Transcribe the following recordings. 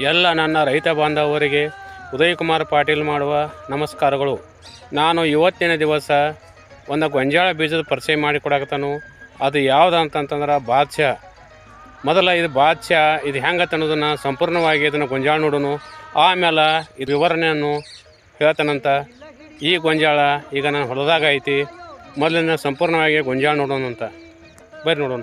ಎಲ್ಲ ನನ್ನ ರೈತ ಬಾಂಧವರಿಗೆ ಉದಯ್ ಕುಮಾರ್ ಪಾಟೀಲ್ ಮಾಡುವ ನಮಸ್ಕಾರಗಳು. ನಾನು ಇವತ್ತಿನ ದಿವಸ ಒಂದು ಗೊಂಜಾಳ ಬೀಜದ ಪರಿಚಯ ಮಾಡಿ ಕೊಡಕತ್ತಾನು. ಅದು ಯಾವುದು ಅಂತಂತಂದ್ರೆ ಬಾದ್ಶಾ. ಮೊದಲ ಇದು ಬಾದ್ಶಾ, ಇದು ಹೆಂಗೆ ಅನ್ನೋದನ್ನು ಸಂಪೂರ್ಣವಾಗಿ ಇದನ್ನು ಗೊಂಜಾಳ ನೋಡೋನು. ಆಮೇಲೆ ಇದು ವಿವರಣೆಯನ್ನು ಹೇಳ್ತಾನಂತ. ಈ ಗೊಂಜಾಳ ಈಗ ನಾನು ಹೊಲದಾಗ ಐತಿ. ಮೊದಲಿನ ಸಂಪೂರ್ಣವಾಗಿ ಗೊಂಜಾಳ ನೋಡೋಣ.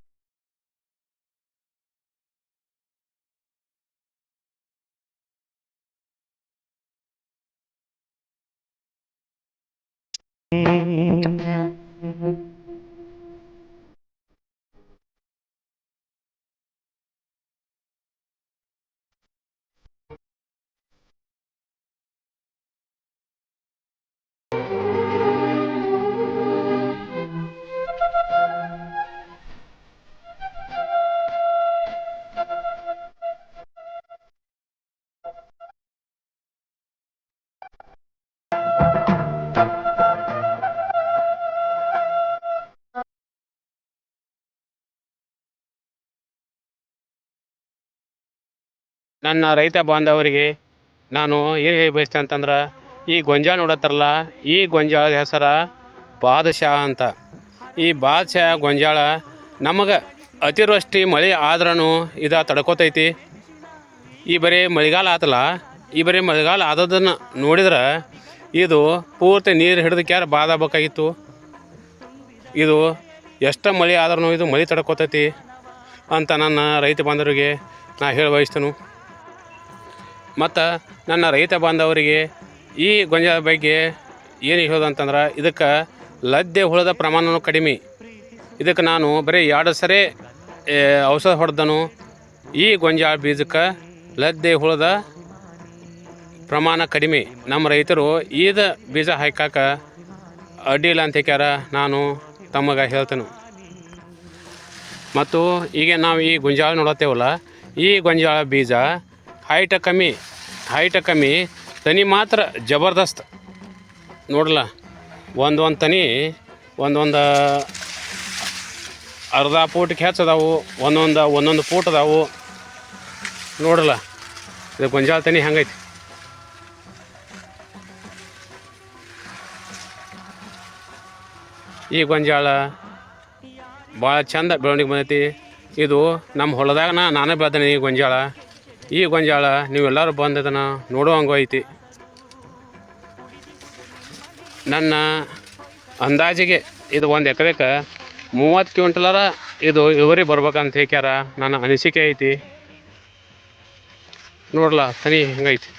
ನೋಡೋಣ ನನ್ನ ರೈತ ಬಾಂಧವರಿಗೆ ನಾನು ಏನು ಹೇಳಿ ಬಯಸ್ತೇನೆ ಅಂತಂದ್ರೆ, ಈ ಗೊಂಜಾಳ ನೋಡತ್ತಾರಲ್ಲ, ಈ ಗೊಂಜಾಳದ ಹೆಸರ ಬಾದಶಾ ಅಂತ. ಈ ಬಾದಶಾ ಗೊಂಜಾಳ ನಮಗೆ ಅತಿವೃಷ್ಟಿ ಮಳೆ ಆದ್ರೂ ಇದು ತಡ್ಕೋತೈತಿ. ಈ ಬರೀ ಮಳೆಗಾಲ ಆತಲ್ಲ, ಈ ಬರೀ ಮಳೆಗಾಲ ಆದದನ್ನು ನೋಡಿದ್ರೆ ಇದು ಪೂರ್ತಿ ನೀರು ಹಿಡಿದು ಕ್ಯಾರ ಬಾದಬೇಕಾಗಿತ್ತು ಇದು ಎಷ್ಟು ಮಳೆ ಆದ್ರೂ ಇದು ಮಳೆ ತಡ್ಕೋತೈತಿ ಅಂತ ನನ್ನ ರೈತ ಬಾಂಧವರಿಗೆ ನಾ ಹೇಳಿ ಬಯಸ್ತೇನೆ ಮತ್ತು ನನ್ನ ರೈತ ಬಾಂಧವರಿಗೆ ಈ ಗೊಂಜಾಳ ಬಗ್ಗೆ ಏನು ಹೇಳೋದಂತಂದ್ರೆ ಇದಕ್ಕೆ ಲದ್ದೆ ಹುಳದ ಪ್ರಮಾಣವೂ ಕಡಿಮೆ. ಇದಕ್ಕೆ ನಾನು ಬರೀ ಎರಡು ಸರಿ ಔಷಧ ಹೊಡೆದನು. ಈ ಗೊಂಜಾಳ ಬೀಜಕ್ಕೆ ಲದ್ದೆ ಹುಳದ ಪ್ರಮಾಣ ಕಡಿಮೆ. ನಮ್ಮ ರೈತರು ಈದ ಬೀಜ ಹಾಕಾಕ ಅಡ್ಡಿಲ್ಲ ಅಂತ ಹೇಳ್ಯಾರ ನಾನು ತಮಗೆ ಹೇಳ್ತೇನೆ. ಮತ್ತು ಈಗ ನಾವು ಈ ಗೊಂಜಾಳ ನೋಡತ್ತೇವಲ್ಲ, ಈ ಗೊಂಜಾಳ ಬೀಜ ಹೈಟ ಕಮ್ಮಿ ಹೈಟ ಕಮ್ಮಿ, ತನಿ ಮಾತ್ರ ಜಬರ್ದಸ್ತ್. ನೋಡಲ್ಲ ಒಂದು ಒಂದು ತನಿ ಒಂದೊಂದು ಅರ್ಧ ಪೂಟಕ್ಕೆ ಹೆಚ್ಚು ಅದಾವು ಒಂದೊಂದು ಒಂದೊಂದು ಪೂಟ್ ಅದಾವು ನೋಡಲ್ಲ ಇದು ಗೊಂಜಾಳ ತನಿ ಹೆಂಗೈತಿ. ಈ ಗೊಂಜಾಳ ಭಾಳ ಚಂದ ಬೆಳವಣಿಗೆ ಬಂದೈತಿ. ಇದು ನಮ್ಮ ಹೊಲದಾಗ ನಾನೇ ಬೆಳ್ದೇನೆ ಈ ಗೊಂಜಾಳ. ಈ ಗೊಂಜಾಳ ನೀವೆಲ್ಲರೂ ಬಂದದನ್ನ ನೋಡೋ ನೋಡುವಂಗೂ ಐತಿ. ನನ್ನ ಅಂದಾಜಿಗೆ ಇದು ಒಂದು ಎಕರೆಗೆ ಮೂವತ್ತು ಕ್ವಿಂಟಲರ ಇದು ಇವರಿ ಬರ್ಬೇಕಂತ ಹೇಳ್ಯಾರ ನನ್ನ ಅನಿಸಿಕೆ ಐತಿ. ನೋಡ್ಲ, ತನಿ ಹೆಂಗೈತಿ.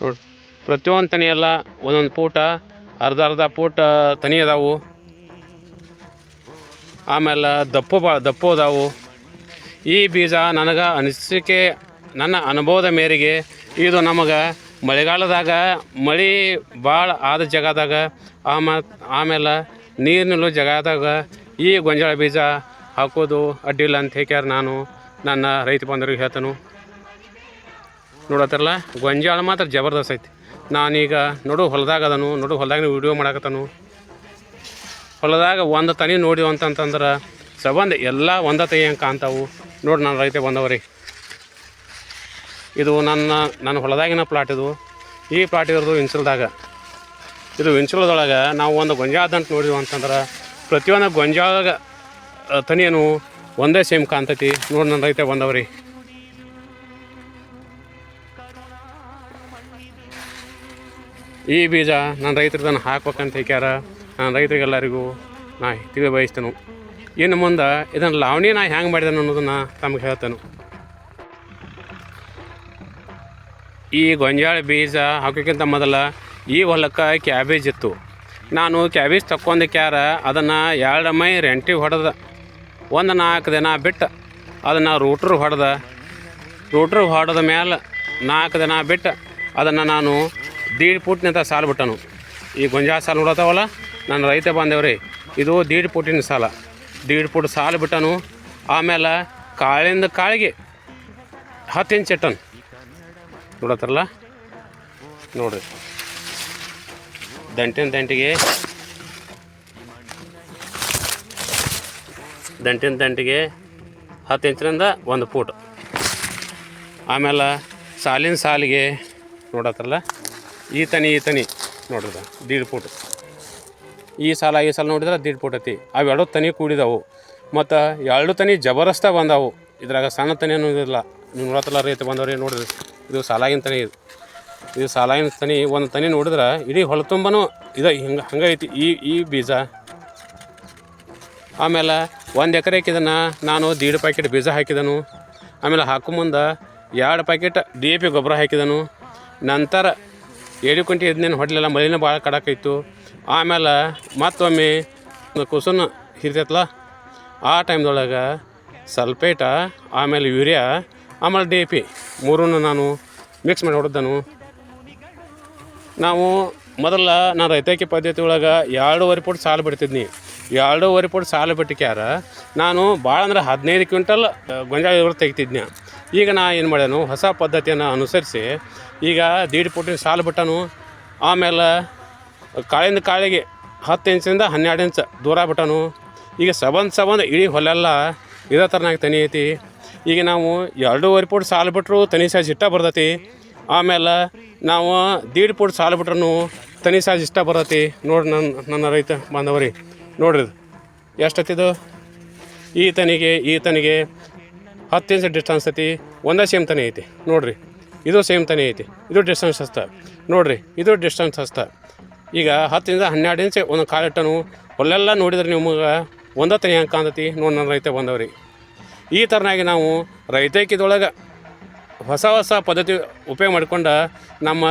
ನೋಡಿ, ಪ್ರತಿಯೊಂದು ತನಿ ಒಂದೊಂದು ಫೂಟ ಅರ್ಧ ಅರ್ಧ ಪೂಟ ತನಿ ಅದಾವು. ಆಮೇಲೆ ದಪ್ಪ ಭಾಳ ದಪ್ಪು ಅದಾವು. ಈ ಬೀಜ ನನಗೆ ಅನಿಸಿಕೆ, ನನ್ನ ಅನುಭವದ ಮೇರೆಗೆ ಇದು ನಮಗೆ ಮಳೆಗಾಲದಾಗ ಮಳೆ ಭಾಳ ಆದ ಜಾಗದಾಗ, ಆಮ ಆಮೇಲೆ ನೀರಿನಲ್ಲೂ ನಿಲ್ಲೋ ಜಾಗದಾಗ ಈ ಗೊಂಜಾಳ ಬೀಜ ಹಾಕೋದು ಅಡ್ಡಿಲ್ಲ ಅಂತ ಹೇಳ್ಯಾರ ನಾನು. ನನ್ನ ರೈತ ಬಾಂಧವ್ರಿಗೆ ಹೇಳ್ತಾನು. ನೋಡತ್ತಾರಲ್ಲ, ಗೊಂಜಾಳ ಮಾತ್ರ ಜಬರ್ದಸ್ತ್ ಐತಿ. ನಾನೀಗ ನೋಡು ಹೊಲದಾಗ ಅದನು, ನೋಡು ಹೊಲದಾಗ ವಿಡಿಯೋ ಮಾಡಕತ್ತಾನು. ಹೊಲದಾಗ ಒಂದು ತನಿ ನೋಡಿವು ಅಂತಂತಂದ್ರೆ ಸಂಬಂಧ ಎಲ್ಲ ಒಂದ ತೈ ಹಂಗೆ ಕಾಣ್ತಾವು. ನೋಡಿ ನಾನು ರೈತ ಬಂದವ್ರಿ. ಇದು ನನ್ನ ನನ್ನ ಹೊಲದಾಗಿನ ಪ್ಲಾಟ್ ಇದು. ಈ ಪ್ಲಾಟ್ ಇರೋದು ಇನ್ಸುಲ್ದಾಗ ಇದು ಇನ್ಸಲದೊಳಗೆ ನಾವು ಒಂದು ಗೊಂಜಾಳ ದಂಟು ನೋಡಿದ್ವು ಅಂತಂದ್ರೆ ಪ್ರತಿಯೊಂದು ಗೊಂಜಾಳ ತನಿಯನು ಒಂದೇ ಸೇಮ್ ಕಾಣ್ತೈತಿ. ನೋಡಿ ನನ್ನ ರೈತ ಬಂದವ್ರಿ. ಈ ಬೀಜ ನನ್ನ ರೈತರದನ್ನು ನಾನು ಹಾಕ್ಬೇಕಂತ ಹೇಳ್ಯಾರ ನಾನು ರೈತರಿಗೆಲ್ಲರಿಗೂ ನಾ ತಿಳಿ ಬಯಸ್ತೇನೆ. ಇನ್ನು ಮುಂದೆ ಇದನ್ನು ಲಾವಣಿ ನಾ ಹ್ಯಾಂಗೆ ಮಾಡಿದೆನು ಅನ್ನೋದನ್ನು ತಮಗೆ ಹೇಳ್ತೇನೆ. ಈ ಗೊಂಜಾಳ ಬೀಜ ಹಾಕೋಕ್ಕಿಂತ ಮೊದಲ ಈ ಹೊಲಕ್ಕೆ ಕ್ಯಾಬೇಜ್ ಇತ್ತು. ನಾನು ಕ್ಯಾಬೇಜ್ ತಕ್ಕೊಂದಕ್ಯಾರ, ಅದನ್ನು ಎರಡು ಮೈ ರೆಂಟಿ ಹೊಡೆದ. ಒಂದು ನಾಲ್ಕು ದಿನ ಬಿಟ್ಟು, ಅದನ್ನು ರೂಟ್ರ್ ಹೊಡೆದ. ರೂಟ್ರ್ ಹೊಡೆದ ಮೇಲೆ ನಾಲ್ಕು ದಿನ ಬಿಟ್ಟು, ಅದನ್ನು ನಾನು ದೀಡ್ ಪುಟ್ನಿಂದ ಸಾಲು ಬಿಟ್ಟನು. ಈ ಗೊಂಜಾ ಸಾಲು ನೋಡತ್ತಾವಲ್ಲ? ನನ್ನ ರೈತ ಬಾಂಧವ್ರಿ, ಇದು ದೀಡ್ ಪುಟ್ಟಿನ ಸಾಲ. ದೀಡ್ ಪುಟ್ ಸಾಲು ಬಿಟ್ಟನು, ಆಮೇಲೆ ಕಾಳಿಂದ ಕಾಳಿಗೆ ಹತ್ತು ಇಂಚ್ ಇಟ್ಟನು. ನೋಡತ್ತಾರಲ್ಲ? ನೋಡ್ರಿ. ದಂಟಿನ ದಂಟಿಗೆ ದಂಟಿನ ದಂಟಿಗೆ ಹತ್ತು ಇಂಚಿನಿಂದ ಒಂದು ಫೂಟ್ ಆಮೇಲೆ ಸಾಲಿನ ಸಾಲಿಗೆ ನೋಡತ್ತಲ್ಲ ಈ ತನಿ ಈ ತನಿ. ನೋಡ್ರದ, ದೀಡ್ ಫೂಟ್. ಈ ಸಾಲ ಈ ಸಾಲ ನೋಡಿದ್ರೆ ದೀಡ್ ಫೂಟ್ ಐತಿ. ಅವೆರಡು ತನಿ ಕೂಡಿದವು. ಮತ್ತು ಎರಡು ತನಿ ಜಬರಸ್ತ ಬಂದವು. ಇದ್ರಾಗ ಸಣ್ಣ ತನಿ ಅನ್ನೋದಿಲ್ಲ ನೀವು ನೋಡತ್ತಲ್ಲ ರೈತ ಬಂದವ್ರಿ ನೋಡಿದ್ರಿ ಇದು ಸಾಲಾಗಿನ ತನಿ ಇದು. ಇದು ಸಾಲಾಗಿನ ತನಿ. ಒಂದು ತನಿ ನೋಡಿದ್ರೆ ಇಡೀ ಹೊಲ ತುಂಬನೂ ಇದು ಹಿಂಗೆ, ಹಂಗೆ ಐತಿ. ಈ ಈ ಬೀಜ. ಆಮೇಲೆ ಒಂದು ಎಕರೆ ಇದನ್ನು ನಾನು ದೀಡ್ ಪ್ಯಾಕೆಟ್ ಬೀಜ ಹಾಕಿದನು. ಆಮೇಲೆ ಹಾಕೋ ಮುಂದೆ ಎರಡು ಪ್ಯಾಕೆಟ್ ಡಿ ಎ ಪಿ ಗೊಬ್ಬರ ಹಾಕಿದನು. ನಂತರ ಏಳು ಕುಂಟಿ ಇದನ್ನೇನು ಹೊಡಲಿಲ್ಲ, ಮಳಿನ ಭಾಳ ಕಡಾಕೈತು. ಆಮೇಲೆ ಮತ್ತೊಮ್ಮೆ ಕುಸುನ ಹಿರಿತೈತಲ್ಲ, ಆ ಟೈಮ್ದೊಳಗೆ ಸಲ್ಪೇಟ, ಆಮೇಲೆ ಯೂರಿಯಾ, ಆಮೇಲೆ ಡಿ ಪಿ ಮೂರನ್ನು ನಾನು ಮಿಕ್ಸ್ ಮಾಡಿ ಹೊಡೆದನು. ನಾವು ಮೊದಲ ನಾನು ರೈತಾಕಿ ಪದ್ಧತಿ ಒಳಗೆ ಎರಡೂವರೆ ಪುಟ್ ಸಾಲು ಬಿಡ್ತಿದ್ನಿ. ಎರಡೂವರೆ ಪುಟ್ ಸಾಲು ಬಿಟ್ಟಿಕ್ಯಾರ, ನಾನು ಭಾಳ ಅಂದ್ರೆ ಹದಿನೈದು ಕ್ವಿಂಟಲ್ ಗೊಂಜಾಳ ತೆಗಿತಿದ್ನಿ. ಈಗ ನಾ ಏನು ಮಾಡ್ಯಾನು ಹೊಸ ಪದ್ಧತಿಯನ್ನು ಅನುಸರಿಸಿ, ಈಗ ದೀಡ್ ಫುಟಿನ ಸಾಲು ಬಿಟ್ಟನು ಆಮೇಲೆ ಕಾಳಿಂದ ಕಾಳಿಗೆ ಹತ್ತು ಇಂಚಿಂದ ಹನ್ನೆರಡು ಇಂಚ್ ದೂರ ಬಿಟ್ಟನು, ಈಗ ಸಬಂದ್ ಸಬಂದ್ ಇಡೀ ಹೊಲೆಲ್ಲ ಇದೇ ಥರನಾಗಿ ತನಿ ಐತಿ. ಈಗ ನಾವು ಎರಡೂವರೆ ಫುಟ್ ಸಾಲು ಬಿಟ್ಟರು ತನಿ ಸೈಜ್ ಇಷ್ಟ ಬರ್ತೈತಿ. ಆಮೇಲೆ ನಾವು ದೀಡ್ ಫುಟ್ ಸಾಲು ಬಿಟ್ರೂ ತನಿ ಸೈಜ್ ಇಷ್ಟ ಬರ್ತೈತಿ. ನೋಡಿ ನನ್ನ ನನ್ನ ರೈತ ಬಾಂಧವ್ರಿ, ನೋಡ್ರಿ ಎಷ್ಟತ್ತಿದು ಈ ತನಿಗೆ ಈ ತನಿಗೆ ಹತ್ತು ಇಂಚ್ ಡಿಸ್ಟೆನ್ಸ್ ಐತಿ, ಒಂದೇ ಸೇಮ್ ತನಿ ಐತಿ, ನೋಡ್ರಿ. ಇದು ಸೇಮ್ ತಾನೇ ಐತಿ, ಇದು ಡಿಸ್ಟೆನ್ಸ್ ಹಸ್ತ. ನೋಡ್ರಿ, ಇದು ಡಿಸ್ಟೆನ್ಸ್ ಹಸ್ತ. ಈಗ ಹತ್ತರಿಂದ ಹನ್ನೆರಡು ಇಂಚ್ ಒಂದು ಕಾಲಿಟ್ಟನು ಅಲ್ಲೆಲ್ಲ ನೋಡಿದ್ರೆ ನಿಮಗೆ ಒಂದೇ ತನಿ ಹೆಂಗೆ ಕಾಣ್ತೈತಿ ನೋಡಿ ನನ್ನ ರೈತ ಬಂದವ್ರಿ. ಈ ಥರನಾಗಿ ನಾವು ರೈತಕಿದೊಳಗೆ ಹೊಸ ಹೊಸ ಪದ್ಧತಿ ಉಪಯೋಗ ಮಾಡಿಕೊಂಡು ನಮ್ಮ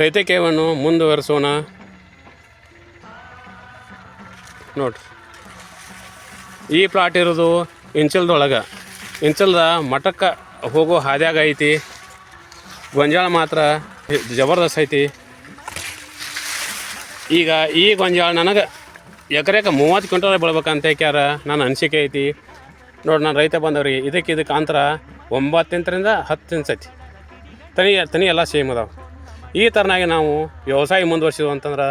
ರೈತಕೀಯವನ್ನು ಮುಂದುವರೆಸೋಣ. ನೋಡ್ರಿ. ಈ ಪ್ಲಾಟ್ ಇರೋದು ಇಂಚಲ್ದೊಳಗೆ ಇಂಚಲ್ದ ಮಠಕ್ಕೆ ಹೋಗೋ ಹಾದ್ಯಾಗ ಐತಿ? ಗೊಂಜಾಳ ಮಾತ್ರ ಜಬರ್ದಸ್ತ್ ಐತಿ. ಈಗ ಈ ಗೊಂಜಾಳ ನನಗೆ ಎಕರೆಗೆ ಮೂವತ್ತು ಕ್ವಿಂಟಲ್ ಬೆಳ್ಬೇಕಂತ ಹೇಳ್ಯಾರ ನನ್ನ ಅನಿಸಿಕೆ ಐತಿ. ನೋಡಿ ನಾನು ರೈತ ಬಂದವ್ರಿ ಇದಕ್ಕೆ ಇದಕ್ಕೆ ಅಂತರ ಒಂಬತ್ತು ಇಂಚರಿಂದ ಹತ್ತು ಇಂಚ್ ಐತಿ ತನಿ ತನಿ ಎಲ್ಲ ಸೇಮ್ ಅದಾವೆ. ಈ ಥರನಾಗಿ ನಾವು ವ್ಯವಸಾಯ ಮುಂದುವರ್ಸಿದ್ವು ಅಂತಂದ್ರೆ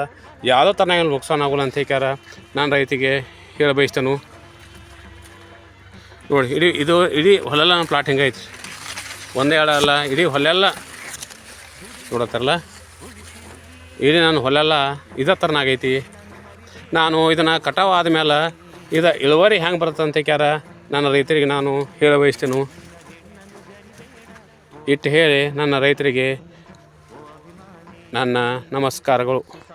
ಯಾವುದೋ ಥರನಾಗಿ ನುಕ್ಸಾನ ಆಗೋಲ್ಲ ಅಂತ ಹೇಳ್ಯಾರ ನಾನು ರೈತಿಗೆ ಹೇಳ ಬಯಸ್ತೇನೆ ನೋಡಿ, ಇಡೀ ಇದು ಇಡೀ ಹೊಲೆಲ್ಲ ನಮ್ಮ ಪ್ಲಾಟ್ ಹಿಂಗೈತಿ ಒಂದೇ ಎಡ ಅಲ್ಲ, ಇಡೀ ಹೊಲೆಲ್ಲ ನೋಡತ್ತಾರಲ್ಲ? ಇಡೀ ನಾನು ಹೊಲೆಲ್ಲ ಇದೇ ಥರನಾಗೈತಿ ನಾನು ಇದನ್ನು ಕಟಾವು ಆದಮೇಲೆ ಇದು ಇಳುವರಿ ಹೆಂಗೆ ಬರುತ್ತೆ ಅಂತ ಕ್ಯಾರ ನನ್ನ ರೈತರಿಗೆ ನಾನು ಹೇಳ ಬಯಸ್ತೇನು ಇಟ್ಟು ಹೇಳಿ ನನ್ನ ರೈತರಿಗೆ ನನ್ನ ನಮಸ್ಕಾರಗಳು.